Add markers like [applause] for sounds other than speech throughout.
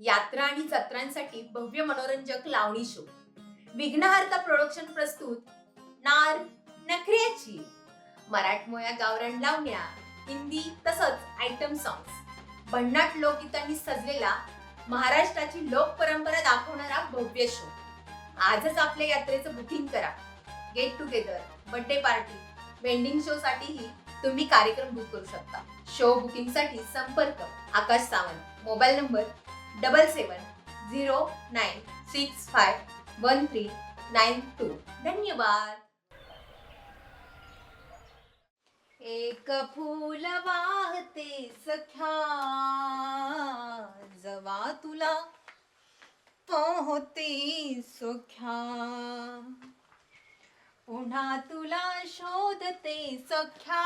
यात्रा आणि जत्रांसाठी भव्य मनोरंजक लावणी शो विघ्नहर्ता प्रोडक्शन प्रस्तुत नार नखऱ्याची. मराठमोळ्या गावरान लावण्या हिंदी तसंच आयटम सॉंग्स भन्नाट लोकगीतांनी सजलेला महाराष्ट्राची लोक परंपरा दाखवणारा भव्य शो आजच आपल्या यात्रेचं बुकिंग करा. Get together birthday party wedding show साठीही तुम्ही कार्यक्रम बुक करू शकता. शो बुकिंगसाठी संपर्क Akash Sawant. Mobile number double seven zero nine six five one three nine two धन्यवाद. एक फूल वाहते सख्या जवा तुला पोहते सख्या. पुन्हा तुला शोधते सख्या.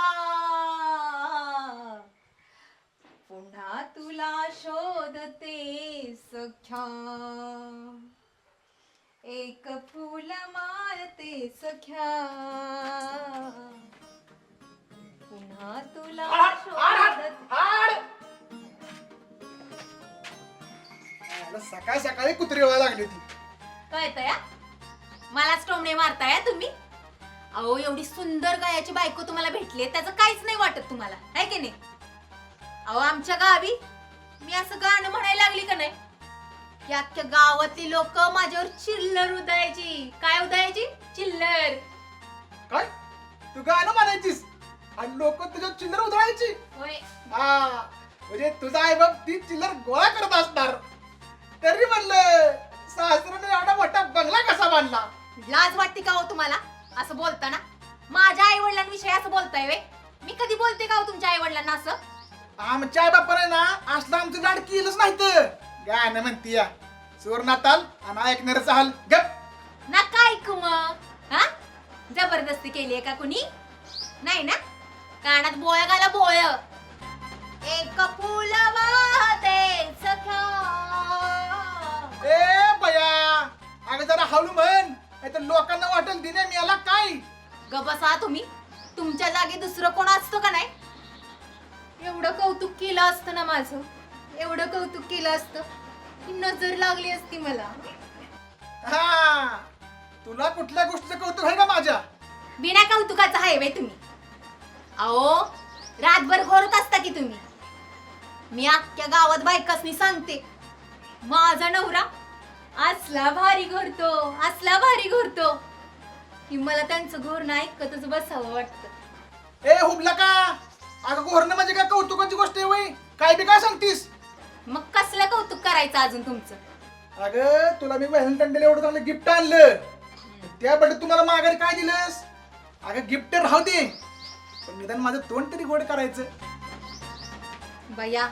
पुन्हा तुला शोधते सख्या. एक फूल मारते सख्या. पुन्हा तुला शोधते. सकाळी सकाळी कुत्री व्हायला लागली ती कळतंय हा? मलाच टोमणे मारताय हा तुम्ही? अहो एवढी सुंदर गायाची बायको तुम्हाला भेटली त्याचं काहीच नाही वाटत तुम्हाला आहे की नाही? अहो आमच्या गावी मी असं गाणं म्हणायला लागली का नाही? की अख्ख्या गावातली लोक माझ्यावर चिल्लर उदयाची काय उदयाची चिल्लर. काय? तू गाणं म्हणायचीस. आणि लोक तुझ्या चिल्लर उधळायची. होय. हा म्हणजे तुझा आई बाप ती चिल्लर गोळा करत असणार. तरी म्हणलं सासऱ्याने एवढा मोठा बंगला कसा बांधला? लाज वाटते का हो तुम्हाला? असं बोलताना. माझ्या आई वडिलांविषयी असं बोलताय वे मी कधी बोलते का हो तुमच्या आई वडिलांना असं? आमच्या आई बापाने ना असलं आमचं लाड केलंच नाही तर. गाणं म्हणती या. चोर नाताल आणि ऐकणारचा हाल गप. नका ऐकू मग. हा? जबरदस्ती केली का कुणी? नाही ना? कानात बोळ गाला बोळ. एक फुल वाहते ए बया. अगं जरा हळू म्हण. नाही तर लोकांना वाटेल दिने मी याला काय? ग बसा तुम्ही. तुमच्या जागी दुसरं कोण असतं का नाही? माझं. एवढं कौतुक केलं असतं की नजर लागली असती मला. हा तुला कुठल्या गोष्टीचं कौतुक आहे का माझ्या? बिना कौतुकाचा आहे बाई तुम्ही. अहो रातभर घोरत असता की तुम्ही. मी अख्ख्या गावात बायकासनी सांगते. माझा नवरा असला भारी घोरतो असला भारी घोरतो की मला त्यांचं घोरणं ऐकतच बसावं वाटतं. ए हुबला का? अगं गोहरणं म्हणजे काय? कौतुकाची गोष्ट आहे वय. काय बी काय सांगतीस? मग कसलं कौतुक करायचं अजून तुमचं? अगं तुला मी व्हॅलेंटाईन डेला एवढं चांगलं गिफ्ट आणलं. त्याबद्दल तुम्हाला माघारी काय दिलंस? अगं गिफ्ट राहू दे. पण निदान माझं तोंड तरी गोड करायचं. बया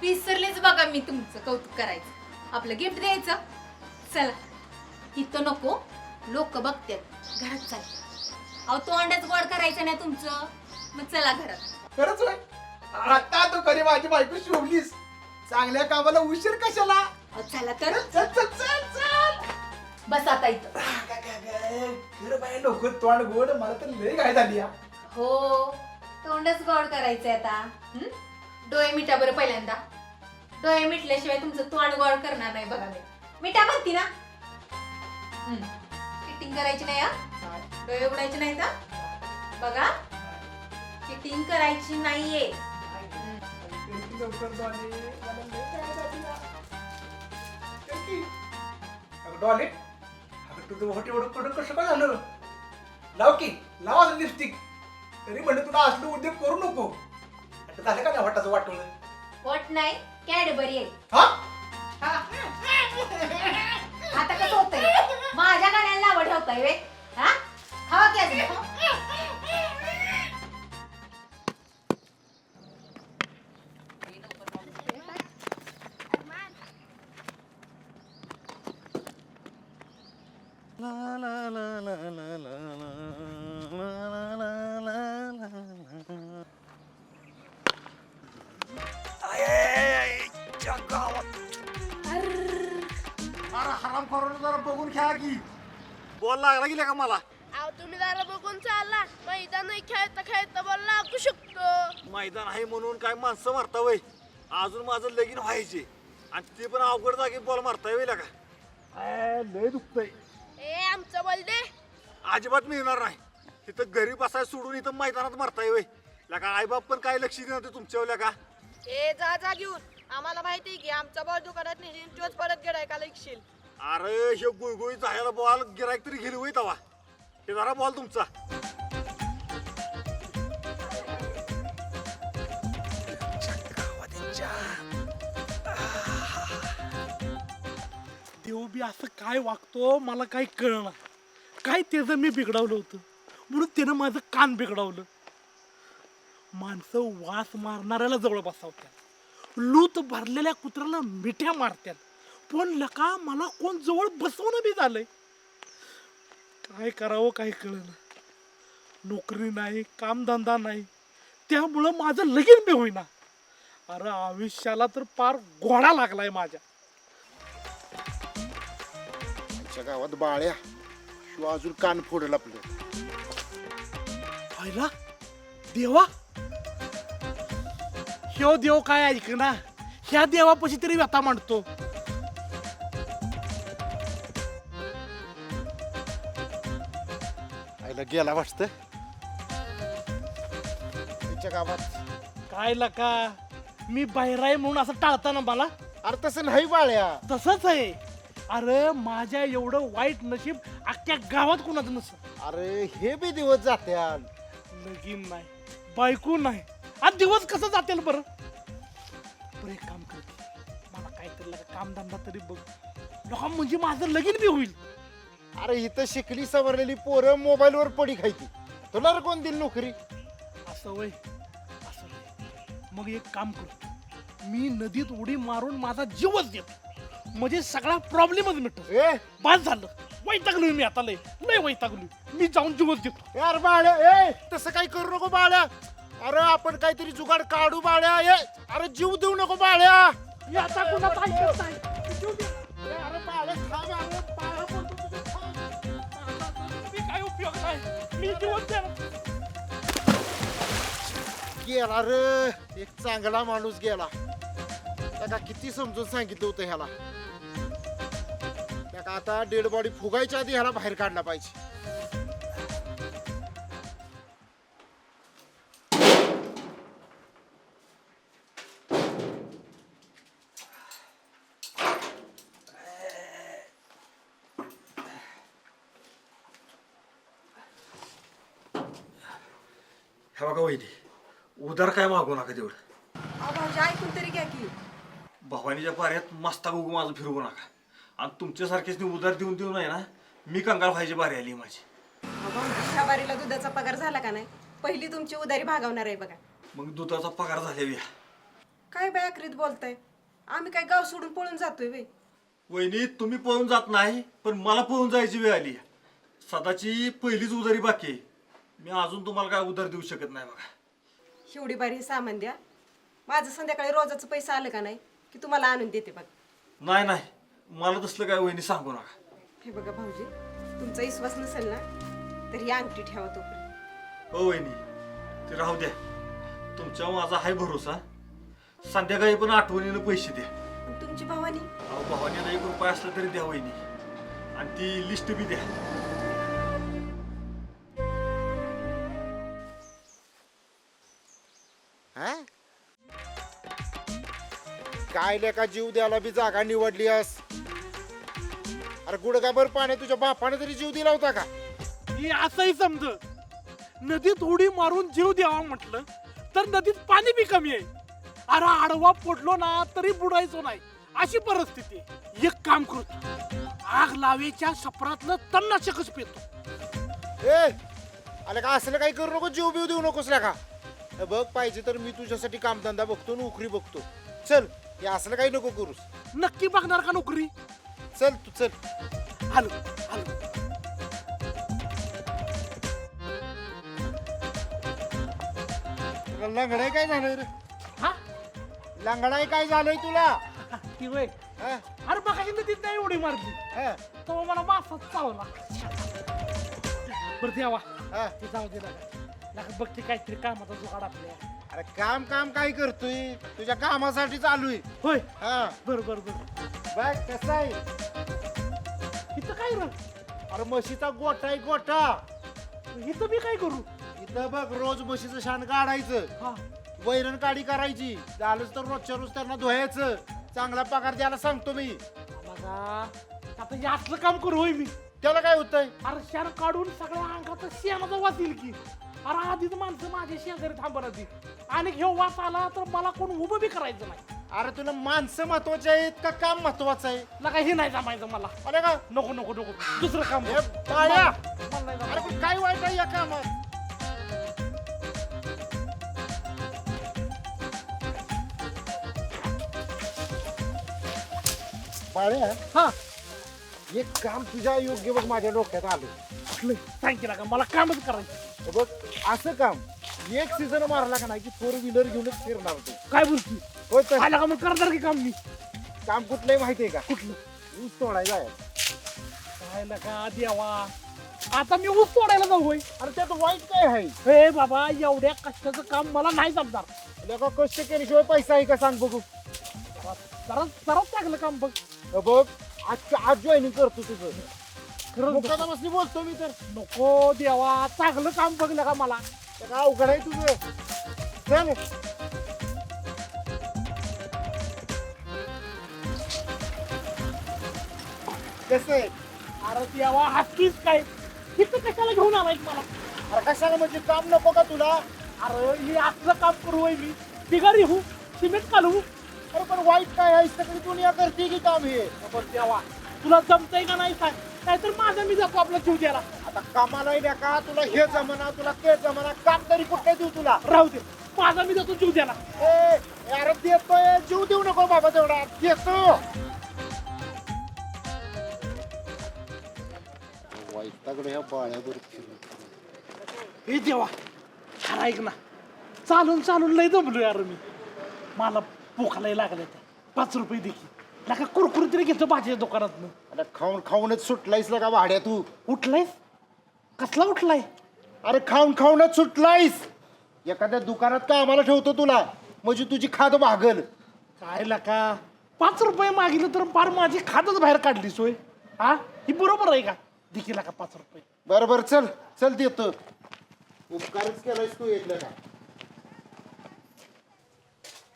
विसरलेच बघा मी तुमचं कौतुक करायचं. आपलं गिफ्ट द्यायचं. चला. इथं नको. लोक बघतात घरात चला. अहो तोंडच गोड करायचं नाही तुमचं. मग चला घरात. खरंच होय? आता तू खरी माझी बायको शोभलीस? चांगल्या कामाला उशीर कशाला? अहो, चला तर. चल चल चल चल बस आता इथं. खरं बाय लवकर तोंड गोड मला तर लय काय झाली या. हो तोंडच गोड करायचंय आता. हं? डोळे मिठा बरं पहिल्यांदा. डोळे मिटल्याशिवाय तुमचं तोंड गोड करणार नाही बघा मी. मिठा म्हणती ना. फिटिंग करायची नाही हा? डोळे उघडायचे नाही का बघा. फिटिंग करायची नाहीये. हं. लवकर झाली मला लय काय झाली या. चल की. अगं डॉली अगं तुझं होट एवढं कडक कसं काय झालं? लाव की. लाव असं लिपस्टिक तरी म्हणलं तुला असलं उद्योग करू नको. आता झालं का नाही वाटाचं वाटवलं वॉट नाही कॅडबरी आहे. हा? आता कसं होतंय? माझ्या गाण्याला नावं ठेवताय वे. हा? खावा की अजून? हराम करून जरा बघून घ्या की बॉल लागला गेला का मला अहो तुम्ही जरा बघून चालला मैदान खेळता खेळता बॉल लागू शकतो. मैदान आहे म्हणून काय माणसं मारता वय अजून माझं लगीन व्हायचे. आणि ते पण अवघड जागी बॉल मारता येईल का? लय दुखतंय. बोल दे. अजिबात मिळणार नाही. इथं घरी बसाय सोडून इथं मैदानात मारता येईल लका आईबाप पण काय लक्ष देणार तुमच्यावर का ए जा जा घेऊन. आम्हाला माहिती आहे की आमचा बॉल दुकानात नेशील तोच परत गिरायकाला इकशील. अरे हे गुळगुळी जायला बॉल गिरायक तरी गेली होई तवा. हे जरा बॉल तुमचा. देव बी असं काय वागतो मला काही कळणार काय त्याचं मी बिघडवलं होतं? म्हणून त्यानं माझं कान बिघडवलं. माणसं वास मारणाऱ्याला जवळ बसावत्यात. लूत भरलेल्या कुत्र्याला मिठ्या मारत्यात. पण लका मला कोण जवळ बसवणं बी झालंय. काय करावं काय कळलं नोकरी नाही कामधंदा नाही. त्यामुळं माझं लगीन बी होईना. अरे आयुष्याला तर पार घोडा लागलाय माझ्या. आमच्या गावात बाळ्या. अजून कान फोडल आपलं पाहिला देवा. ह्यो देव काय ऐक ना ह्या देवापाशी तरी व्यथा मांडतो. आईला गेला वाटतं? तिच्या गावात. काय लका मी बाहेर आहे म्हणून असं टाळता ना मला? अरे तसं नाही बाळ्या. तसंच आहे. अरे माझ्या एवढं वाईट नशीब अख्ख्या गावात कोणाचं नसतं. अरे हे बी दिवस जात्याल. लगीन नाही बायको नाही. आज दिवस कसं जातील बरं? बरं एक काम करते मला काहीतरी लका कामधंदा तरी बघ. लोका म्हणजे माझं लगीन बी होईल. अरे इथं शिकली सवरलेली पोरं मोबाईल वर पडी खायती तुला रे कोण दिली नोकरी? असं वय असं वय. मग एक काम करतो मी नदीत उडी मारून माझा जीवच देतो. म्हणजे सगळा प्रॉब्लेमच मिटतो. ए! बाद झालं. वैतागलोय मी आता लय. लय वैतागलोय. मी जाऊन जीवच देतो. यार बाळ्या ए तसं काही करू नको बाळ्या. अरे आपण काहीतरी जुगाड काढू बाळ्या. ए अरे जीव देऊ नको बाळ्या. मी आता कुणाचं ऐकत नाही. जीव दे. ए, अरे बाळ्या मी काय उपयोग नाही. मी देणार. गेला रे. एक चांगला माणूस गेला. त्याला किती समजून सांगितलं होतं ह्याला. त्याला आता डेड बॉडी फुगायच्या आधी ह्याला बाहेर काढला पाहिजे. हे बघा वहिनी उदार काय मागू नका तेवढं. भाऊजी ऐकून तरी घ्या की. भवानीच्या पाऱ्यात मस्ता गुगू माझं फिरवू नका. आणि तुमच्यासारखेच उदार देऊन देऊन आहे ना मी कंगाल व्हायची बारी आली माझी. ह्या बारीला दुधाचा पगार झाला का नाही? पहिली तुमची उधारी भागवणार आहे बघा. मग दुधाचा पगार झाल्या काय बाय आखरीत बोलताय? आम्ही काय गाव सोडून पळून जातोय वे वहिनी तुम्ही पळून जात नाही पण मला पळून जायची वेळ आली. सदाची पहिलीच उदारी बाकी आहे. मी अजून तुम्हाला काय उधार देऊ शकत नाही बघा. एवढी बारी हे सामान द्या माझं संध्याकाळी रोजाचं पैसा आलं का नाही की तुम्हाला आणून देते बघ. नाही नाही. मला तसलं काय वहिनी सांगू नका. हे बघा भाऊजी तुमचा विश्वास नसेल ना तर ही अंगठी ठेवा तोपर्यंत. हो वहिनी ते राहू द्या. तुमच्यावर माझा हाय भरोसा. संध्याकाळी पण आठवणीनं पैसे द्या. आणि तुमची भावानी? अहो भावानीला एक रुपये असला तरी द्या वहिनी. आणि ती लिस्ट बी द्या. हा? काय लेका जीव द्यायला बी जागा निवडली अस अरे गुडगाभर पाणी तुझ्या बापाने तरी जीव दिला होता का? ही असंही समज. नदीत उडी मारून जीव द्यावा म्हटलं तर नदीत पाणी बी कमी आहे. अरे आडवा पडलो ना तरी बुडायचो नाही. अशी परिस्थिती आहे. एक काम करतो आग लावेच्या सपरातलं तन्नाशकच पेतो. ए अरे का असलं काही करू नको जीव बिव देऊ नकोस का? हे बघ पाहिजे तर मी तुझ्यासाठी कामधंदा बघतो नोकरी बघतो. चल हे असलं काही नको करूस. नक्की बघणार का नोकरी? चल तू चल. तुला लंगडाय काय झालंय रे? हा? लंगडाय काय झालंय तुला? ती हा? अरे बघा नदीत नाही उडी मारली. हा? तो मला मासात चावला. बरं द्यावा हा? ते जाऊ दे लागा लागा बघते काहीतरी कामाचा जुगाड आपल्या. अरे काम काम काय करतोय? तुझ्या कामासाठी चालू आहे. होय. हा. बर बर बर. बघ कसं आहे? इथं काय रे? अरे म्हशीचा गोठा आहे गोठा. इथं मी काय करू? इथं बघ रोज म्हशीचं शान काढायचं हा. वैरण काढी करायची. झालंच तर रोजच्या रोज त्यांना धुवायचं. चांगला पगार द्यायला सांगतो मी. बघा आता हे असलं काम करू होय मी. त्याला काय होतंय? अरे शेण काढून सगळ्या अंगात शेणाचा वास येईल की. अरे आधीच माणसं माझ्या शेजारी थांबणार आणि घेऊ वास आला तर मला कोण उभं बी करायचं नाही. अरे तुला माणसं महत्वाची आहेत का काम महत्वाचं आहे? लगा हे नाही जमायचं मला. अरे का? नको नको नको. दुसरं काम हे बघ. बाळ्या! मला नाही अरे. पण काय वाईट आहे या कामात? बाळ्या हा. एक काम तुझ्या योग्य बघ माझ्या डोक्यात आलं. थँक्यू नका मला कामच करायचं. हे बघ असं काम एक सीझन मारला का नाही की फोर व्हीलर घेऊनच फिरणार तू. काय बोलती होय तर. आला का मग? करणार की काम मी? काम कुठलंही माहितीये का? कुठलं? ऊस तोडायचा आहे. काय नका देवा? आता मी ऊस तोडायला जाऊ होय. अरे त्यात वाईट काय आहे? हे बाबा एवढ्या कष्टाचं काम मला नाही जमणार. तुला का कष्ट केल्याशिवाय पैसा आहे का सांग बघू. जरा जरा जरा चांगलं काम बघ. हे बघ आज आज जॉईनिंग करतो तुझं. खरंच मुकादमासनी बोलतो मी तर. नको देवा चांगलं काम बघलं का मला? ते काय अवघड आहे तुझं. चल. कसं? आहे अरे देवा हातकीच काय? किती कशाला घेऊन आलाय मला? अरे कशाला म्हणजे काम नको का तुला? अरे हे असलं काम करू होय मी. बिगारी हो सिमेंट काढू अरे पण वाईट काय आहे? सगळी दुनिया करते की काम हे? पण देवा तुला जमतंय का नाही सांग? नाहीतर माझा मी जातो आपला जीव द्यायला. आता कामाला द्या का? तुला हे जमना तुला ते जमना. काम तरी कुठे देऊ तुला? राहू दे. माझा मी जातो जीव द्यायला. ए अरे देतोय. जीव देऊ नको बाबा तेवढा. देतो. वाईटाकडे ह्या बाळ्यावर हे देवा अरे ऐक ना. चालून चालून लय दमलो यार मी. मला भूक लय लागल्या त्या. पाच रुपये देखील नका कुरकुरी तरी घेतो भाजीच्या दुकानात अरे खाऊन खाऊनच सुटलायस का भाड्या तू. उठलायस? कसला उठलाय? अरे खाऊन खाऊनच सुटलायस. एखाद्या दुकानात का आम्हाला ठेवतो तुला? म्हणजे तुझी खाद भागल. काय लका? पाच रुपये मागितलं तर फार माझी खातच बाहेर काढली सोय हा? ही बरोबर आहे का? देखील का पाच रुपये. बरं बरं चल चल देतो. उपकारच केलायस तू एकलं का?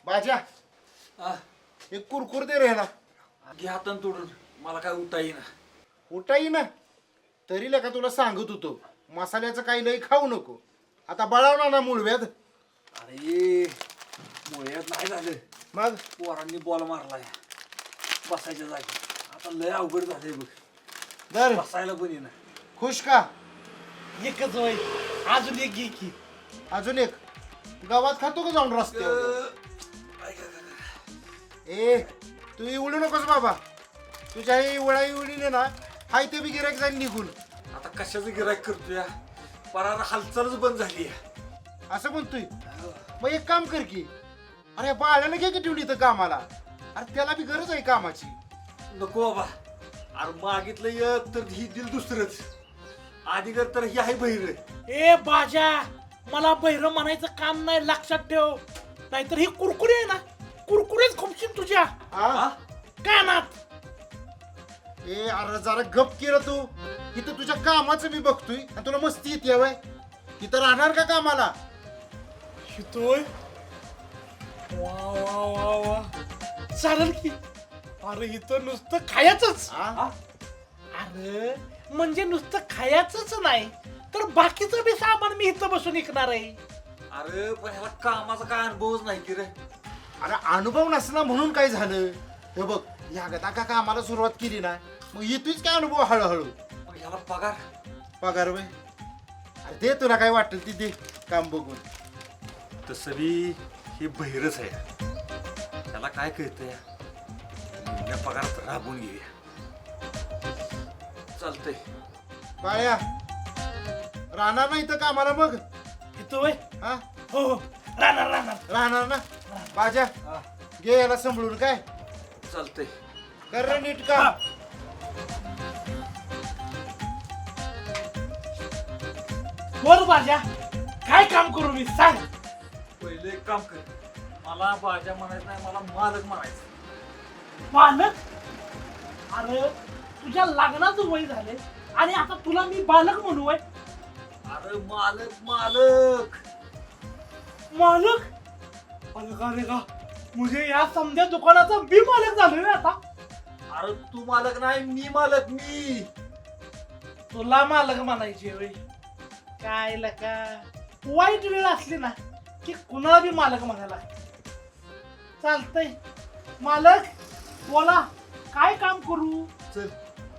बाजा एक कुरकुर दे रे ह्याला. घे हातान तोडून. मला काय उठता येईना. उठाई ना तरी का तुला सांगत होतो मसाल्याचं काही लई खाऊ नको. आता बळावणार ना मूळव्याध अरे मुळ्यात नाही झालं. मग? पोरांनी बॉल मारलाय. बसायच्या जागी. आता लय अवघड झालंय बघ. दर. बसायला पण येईना खुश का? एकच वय अजून एक घे की. अजून एक. गावात खातो का जाऊन रस्त्यावर? ए तू इवडू नकोस बाबा. तुझ्या हे इवळा इवडीने ना हाय ते बी गिरायक जाईल निघून. आता कशाचं गिरायक करतोय? परार हालचालच बंद झाली असं म्हणतोय. मग एक काम कर की अरे बाळाला घे की ठेवली इथं कामाला. अरे त्याला बी गरज आहे कामाची. नको बाबा. अरे मागितलं एक तर ही दिल दुसरंच. आधीगर तर ही आहे बहिर. ए बाजा मला बहिरं म्हणायचं काम नाही लक्षात ठेव. नाहीतर ही कुरकुरे आहे ना कुरकुरेच खुपशील तुझ्या. हा कानात. ए अरे जरा गप केलं तू. इथं तुझ्या कामाचं मी बघतोय आणि तुला मस्ती येते वय इथं राहणार का कामाला? शितोय वा वा वा वा. चालेल की. अरे इथं नुसतं खायचंच. हा? अरे म्हणजे नुसतं खायचंच नाही. तर बाकीचं बी सामान मी इथं बसून विकणार आहे. अरे पण ह्याला कामाचा काय अनुभवच नाही की रे? अरे अनुभव नसला म्हणून काय झालं? हे बघ या गता का कामाला सुरुवात केली ना मग येतोच काय अनुभव हळूहळू? मग ह्याला पगार? पगार वय अरे दे तुला काय वाटेल ती दे काम बघून. तसं बी हे बहिरच आहे. त्याला काय कळतंय? निम्म्या पगारात राबून घेऊया चालतंय. बाळ्या राहणार नाही तर कामाला मग? इथं वय हा? हो हो. राहणार राहणार. राहणार ना? बाजा घे याला सांभाळून काय? चालतंय. कर रे नीट काम. बोल बाजा काय काम करू मी? सांग. पहिले एक काम कर. मला बाजा म्हणायचं नाही मला मालक म्हणायचं. बालक? अरे तुझ्या लग्नाचं वय झाले आणि आता तुला मी बालक म्हणू आहे अरे मालक मालक. मालक? अरे का रे का म्हणजे या समध्या दुकानाचा बी मालक झालोय रे आता. अरे तू मालक नाही मी मालक मी. तुला मालक म्हणायचे वय काय लका वाईट वेळ असली ना की कुणाला बी मालक म्हणायला. चालतंय. मालक? बोला काय काम करू? चल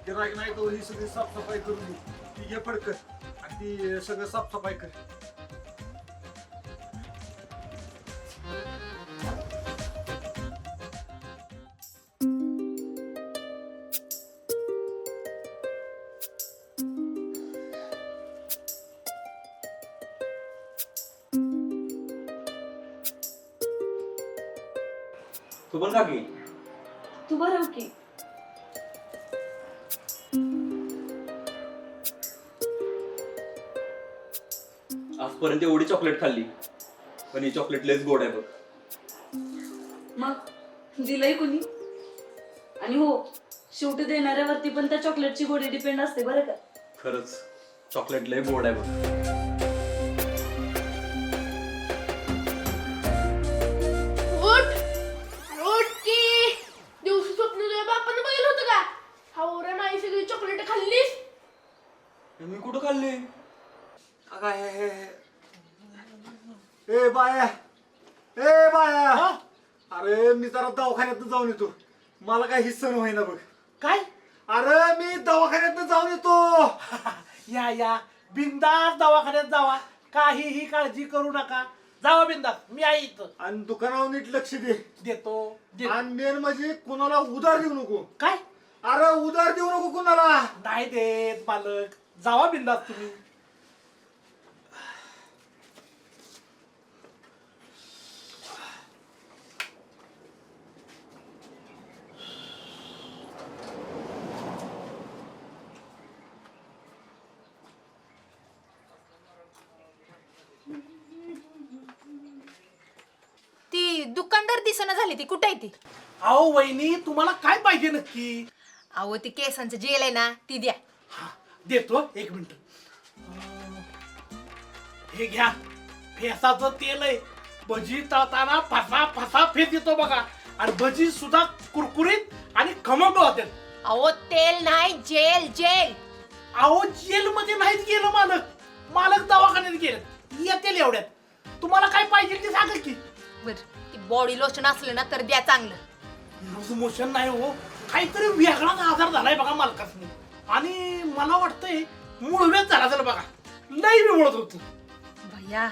गिरायक नाही तर ही सगळी साफसफाई करून घे. ती घे पडकर आणि ती सगळं साफसफाई कर. आजपर्यंत एवढी चॉकलेट खाल्ली. पण ही चॉकलेट लेस गोड आहे बघ. मग? दिलंय कुणी? आणि हो शेवटी देणाऱ्यावरती पण त्या चॉकलेटची गोडी डिपेंड असते बरं का. खरंच. चॉकलेट लय गोड आहे बघ. मला काय हिस्सा होईना बघ. काय? अरे मी दवाखान्यात जाऊन येतो. [laughs] या या. बिंदास दवाखान्यात जावा. काहीही काळजी करू नका. जावा बिंदास मी आहे इथं. आणि दुकानावर नीट लक्ष दे. देतो. देतो. आणि मेन म्हणजे कुणाला उधार देऊ नको. काय? अरे उधार देऊ नको कुणाला. नाही देत मालक जावा बिंदास तुम्ही ती दुकानदार दिसना झाली ती. कुठे आहे ती? अहो वहिनी तुम्हाला काय पाहिजे नक्की? अहो ती केसांचं जेल आहे ना ती द्या. हा देतो एक मिनिट. अं, हे घ्या फेसाचं तेल आहे. भजी तळताना फसा फसा फेस येतो बघा. आणि भजी सुद्धा कुरकुरीत आणि खमंग होते अहो तेल नाही जेल जेल. अहो जेल मध्ये नाहीच गेलं मालक. मालक दवाखान्यात गेले येतील एवढ्यात. तुम्हाला काय पाहिजे ते सांगा की. बर. बॉडी लोशन असलं ना तर द्या चांगलं. लूज मोशन नाही हो. काहीतरी वेगळाच आजार झालाय बघा मालकासनी. आणि मला वाटतंय मुळव्यात झाला झालं बघा. लई वेळत होत. भैया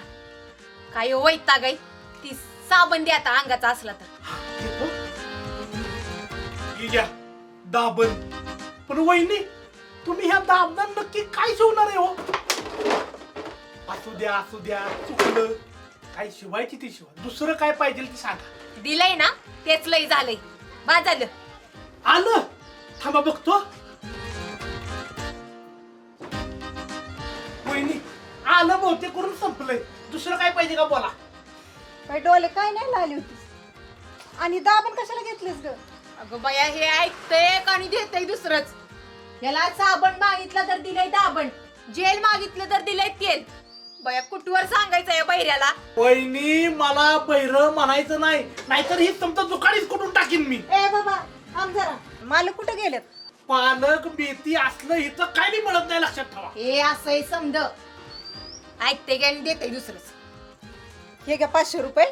काय हो वैताग आहे ती साबण द्या आता अंगाचा असला तर. घ्या दाबण. पण वहिनी तुम्ही ह्या दाबण नक्की काय शिवणार आहे हो? असू द्या असू द्या चुकलं. काय शिवायची ती शिवा? दुसरं काय पाहिजे ते सांगा. दिलंय ना तेच लय झालंय. बा झालं. आलं. थांबा बघतो. वहिनी आलं बहुतेक करून संपलंय. दुसरं काय पाहिजे का बोला? काय डोले काय नाही लावली होतीस? आणि दाबण कशाला घेतलीस ग? अगं बया हे ऐकतंय आणि देतय दुसरंच? याला साबण मागितलं तर दिलंय दाबण. जेल मागितलं तर दिलंय तेल. बया कुठवर सांगायचं या बहिऱ्याला? वहिनी मला बैर म्हणायचं नाही. नाहीतर ही तुमचं दुकानीच कुठून टाकीन मी. ए बाबा थांब जरा. मालक कुठे गेलेत? पालक मेथी असलं इथं काय नाही मिळत नाही लक्षात ठेवा. हे असंय समज. ऐकते आणि देतय दुसरंच. हे घ्या पाचशे रुपये.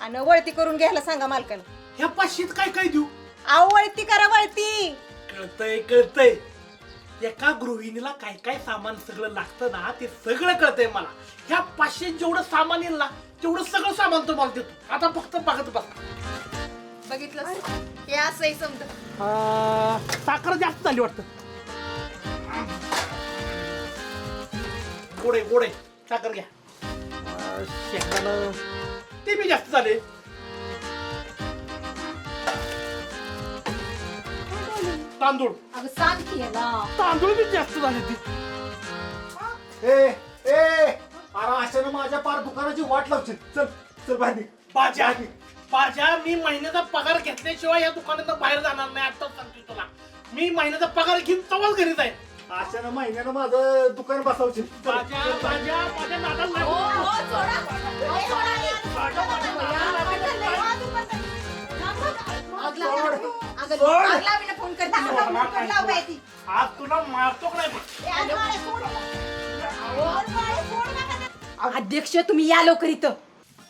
आणि वळती करून घ्यायला सांगा मालकाला ह्या पाचशेत काय काय देऊ? आव वळती करा वळती. कळतंय कळतंय. एका गृहिणीला काय काय सामान सगळं लागतं ना ते सगळं कळतंय मला. ह्या पाचशे जेवढं सामान येईल ना तेवढं सगळं सामान तुम्हाला देतो. आता फक्त बघत बसा. बघितलं हे समज. अं, साखर जास्त झाली वाटतं. गोडे गोडे. साखर घ्या. अं, शेंगदाणं. ते बी जास्त झाले. तांदूळ अगं सांग की याला तांदूळ बी जास्त झाले ती ए ए अरे अशानं माझ्या पार दुकानाची वाट लावशील चल चल बाहेर निघ. बाजा बाजा मी महिन्याचा पगार घेतल्याशिवाय या दुकानात बाहेर जाणार नाही आता सांगतो तुला मी महिन्याचा पगार घेऊन तवाच घरी जाईल अशानं महिन्यानं माझं दुकान बसवशील चल. बाजा बाजा माझ्या नादाला हो, लागू हो, नको. सोडा. हो, सोडा यार. आग लावली. आग लावली. आग लावली ना फोन करते. फोन लाव बाई ती. आज तुला मारतो का नाही ए, आग लावली, सोड. अध्यक्ष तुम्ही या लवकर इथं.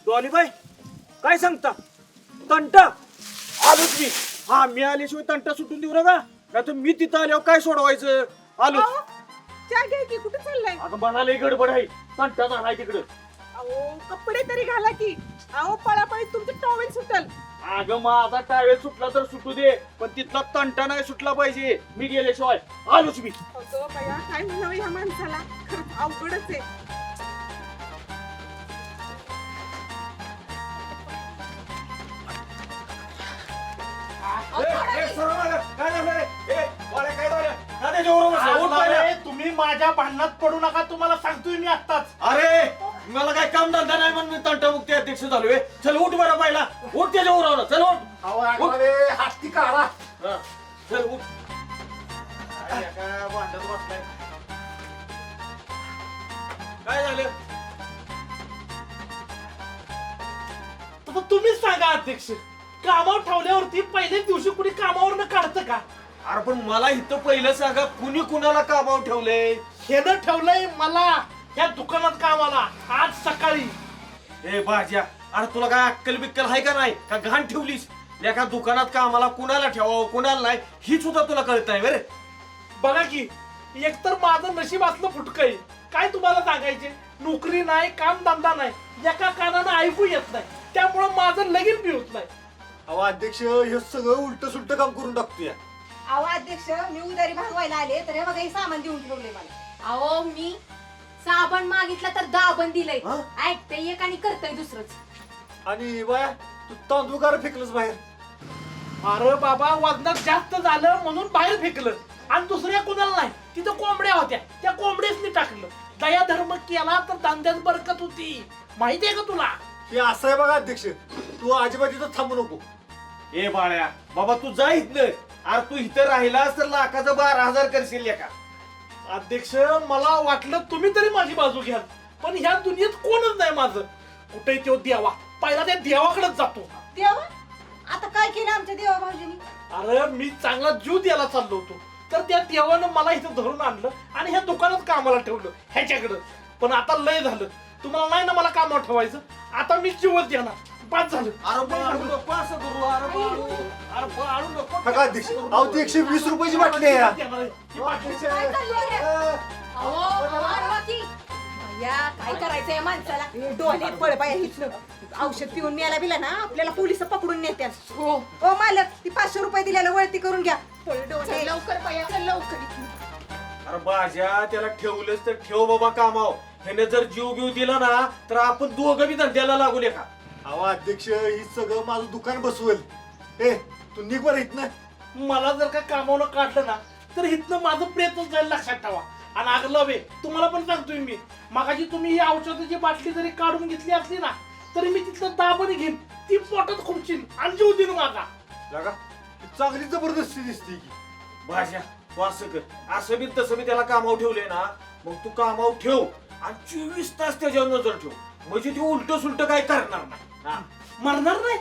डॉलीबाई काय सांगता? तंटा. आलोच मी. हा मी आल्याशिवाय तंटा सुटून देऊ नका. नाही तर मी तिथं आल्यावर काय सोडवायचं? आलो चहा घ्या की कुठे चाललाय? अगं म्हणाले गडबड आहे. तंटा झालाय तिकडं. अहो कपडे तरी घाला की. अहो पळापळीत तुमचं टॉवेल सुटल. अगं माझा टावेल सुटला तर सुटू दे पण तिथला तंटा नाही सुटला पाहिजे. मी गेल्याशिवाय आलोच मी. अगं बया काय म्हणावं ह्या माणसाला. खरंच अवघडच आहे. अरे, तुम्ही माझ्या भांडणात पडू नका तुम्हाला सांगतोय मी आत्ताच. अरे मला काय काम धंदा नाही म्हणून मी तंटामुक्ती अध्यक्ष झालोय चल उठ बरं पहिला. उठ त्याच्या उरावर. चल उठ. उठ. हाती काढा हा, चल उठ. काय एका भांडत बसलाय. काय झालं? आता तुम्हीच सांगा अध्यक्ष. कामावर ठेवल्यावरती पहिल्याच दिवशी कुणी कामावर न काढतं का? अरे पण मला इथं पहिलं सांगा कुणी कुणाला कामावर ठेवलंय? हेनं ठेवलंय मला. या दुकानात कामाला आज सकाळी. ए बाज्या अरे तुला काय अक्कल बिक्कल आहे का नाही? का घाण ठेवलीस? एका दुकानात कामाला कुणाला ठेवावं कुणाला नाही? ही सुद्धा तुला कळत नाही बरे? बघा की एकतर माझं नशीब असलं फुटकय काय तुम्हाला सांगायचे? नोकरी नाही काम धंदा नाही. एका कानानं ऐकू येत नाही. त्यामुळं माझं लगीन बी होत नाही. अहो अध्यक्ष हे सगळं उलट सुलट काम करून टाकतोय. अहो अध्यक्ष मी उदारी भागवायला आले तर हे बघा हे सामान देऊन ठेवले मला. अहो मी साबण मागितला तर दाबण दिलंय. हा? ऐकतंय एक आणि करतय दुसरंच. आणि बाया तू तांदूळ कार फेकलंस बाहेर. अरे बाबा वजनात जास्त झालं म्हणून बाहेर फेकलं. आणि दुसऱ्या कुणाला नाही. तिथं कोंबड्या होत्या. त्या कोंबड्यासनी टाकलं. दया धर्म केला तर धंद्यात बरकत होती. माहितीये का तुला? हे असं आहे बघा अध्यक्ष. तू अजिबात इथं थांबू नको. ए बाळ्या बाबा तू जा इथलं अरे तू इथं राहिलास तर लाखाचं बारा हजार करशील का अध्यक्ष मला वाटलं तुम्ही तरी माझी बाजू घ्याल. पण ह्या दुनियेत कोणच नाही माझं. कुठे तो देवा. पहिला त्या देवाकडेच जातो. देवा? आता काय केलं आमच्या देवा भाऊजीनी? अरे मी चांगला जीव द्यायला चाललो होतो. तर त्या देवानं मला इथं धरून आणलं आणि ह्या दुकानात कामाला ठेवलं ह्याच्याकडं. पण आता लय झालं. तुम्हाला नाही ना मला कामावर ठेवायचं? आता मी जीवच देणार. बाद झालं. अरे बाळू नको असं करू अरे बाळू अरे बाळू नको नका अध्यक्ष अहो ती एकशे वीस रुपयाची बाटली आहे. ही काय चाललंय रे? अहो, पार्वती. भैया, काय करायचंय या माणसाला? पळ औषध पिऊन मेला बिला ना आपल्याला पोलीस पकडून नेत्यात. हो. ओ मालक ती पाचशे रुपये दिल्याला वळती करून घ्या. पळ लवकर चल लवकर इथून. अरे बाजा त्याला ठेवलंच तर ठेव बाबा कामाव ह्याने जर जीव बिव दिला ना तर आपण दोघं बी धंद्याला लागू का अहो अध्यक्ष ही सगळं माझं दुकान बसवेल. ए तू निघ बरं इथनं. मला जर का कामावून काढलं ना तर इथनं माझं प्रयत्न जाईल लक्षात ठेवा. आणि आगलं वे तुम्हाला पण सांगतोय मी मागाची तुम्ही ही औषधाची बाटली जरी काढून घेतली असली ना तरी मी तिथलं दाबण घेईन ती पोटात खुपशील आणि जीव देईन ही चांगली जबरदस्ती दिसते की. भाषा तू असं कर असं बी तसं बी त्याला कामावर ठेवलंय ना मग तू कामावर ठेव आणि चोवीस तास त्याच्यावर नजर ठेव. म्हणजे ती उलट सुलट काय करणार नाही. हा. मरणार नाही?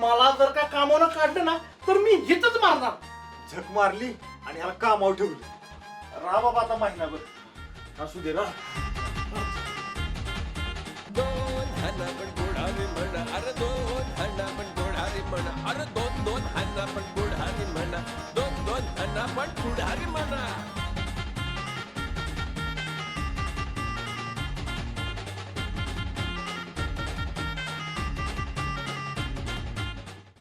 मला जर का कामावनं काढलं ना तर मी हिथच मारणार. झक मारली आणि ह्याला कामावर ठेवलं. रा बाबा आता महिनाभर. असू दे रा दोन हल्ला पण बुढारी म्हणा अरे दोन हल्ला पण बुढारी म्हणा अरे दोन दोन हल्ला पण बुढारी म्हणा दोन दोन हल्ला पण बुढारी म्हणा.